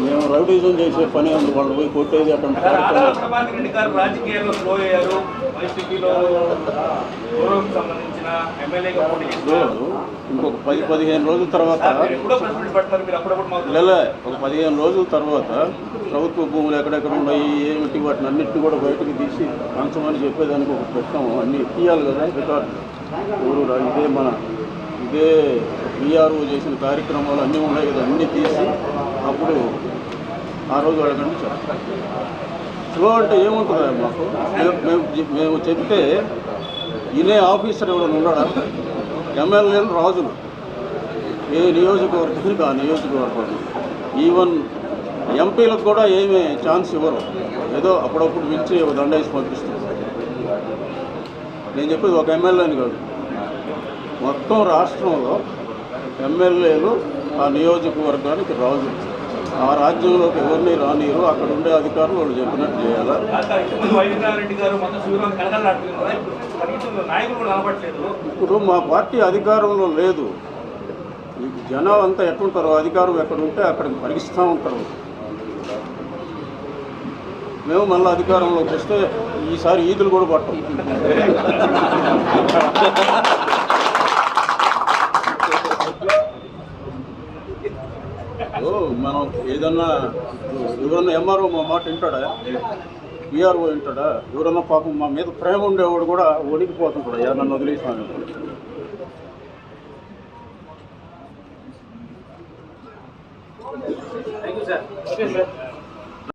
మేము రౌడీజం చేసే పని ఉంది. వాళ్ళు పోయి కొట్టేది అటువంటి ఆధార కార్యక్రమం. ప్రభాకర్ రెడ్డి గారు రాజకీయాల్లో స్లో అయ్యారు. వైసీపీలో గౌరవం సంబంధించిన ఎమ్మెల్యేగా పోటీ చేస్తున్నారు రోజు ఇంకొక పది పదిహేను రోజుల తర్వాత లేలే ఒక పదిహేను రోజుల తర్వాత ప్రభుత్వ భూములు ఎక్కడెక్కడ ఉన్నాయి ఏమిటి వాటిని అన్నిటిని కూడా బయటకు తీసి పంచమని చెప్పేదానికి ఒక పెట్టాము అన్నీ తీయాలి కదా రికార్డు. ఎవరు రా- ఇదే మన ఇదే విఆర్ఓ చేసిన కార్యక్రమాలు అన్నీ ఉన్నాయి కదా అన్నీ తీసి అప్పుడు ఆ రోజు అడగండి చెప్తాం స్లో అంటే ఏముంటుందా మాకు మేము మేము చెప్తే ఇనే ఆఫీసర్ ఎవరైనా ఉన్నాడా? ఎమ్మెల్యేలు రాజులు. ఏ నియోజకవర్గానికి ఆ నియోజకవర్గం? ఈవెన్ ఎంపీలకు కూడా ఏమీ ఛాన్స్ ఇవ్వరు. ఏదో అప్పుడప్పుడు పిలిచి దండేసి దండ పంపిస్తారు. నేను చెప్పేది ఒక ఎమ్మెల్యేని కాదు. మొత్తం రాష్ట్రంలో ఎమ్మెల్యేలు ఆ నియోజకవర్గానికి రాజు. ఆ రాజ్యంలోకి ఎవరిని రానియరు అక్కడ ఉండే అధికారులు వాళ్ళు చెప్పినట్టు చేయాలా? ఇప్పుడు మా పార్టీ అధికారంలో లేదు. జనం అంతా ఎట్లుంటారో అధికారం ఎక్కడ ఉంటే అక్కడికి పరిగిస్తూ ఉంటారు. మేము మళ్ళీ అధికారంలోకి వస్తే ఈసారి ఈదులు కూడా పట్టం మనం ఏదన్నా ఎవరన్నా ఎంఆర్ఓ మా మాట వింటాడా? ఈఆర్ఓ వింటాడా? ఎవరన్నా పాపం మా మీద ప్రేమ ఉండేవాడు కూడా వణికిపోతుంటాడు అయ్యా నన్ను వదిలేసాను థ్యాంక్ యూ సార్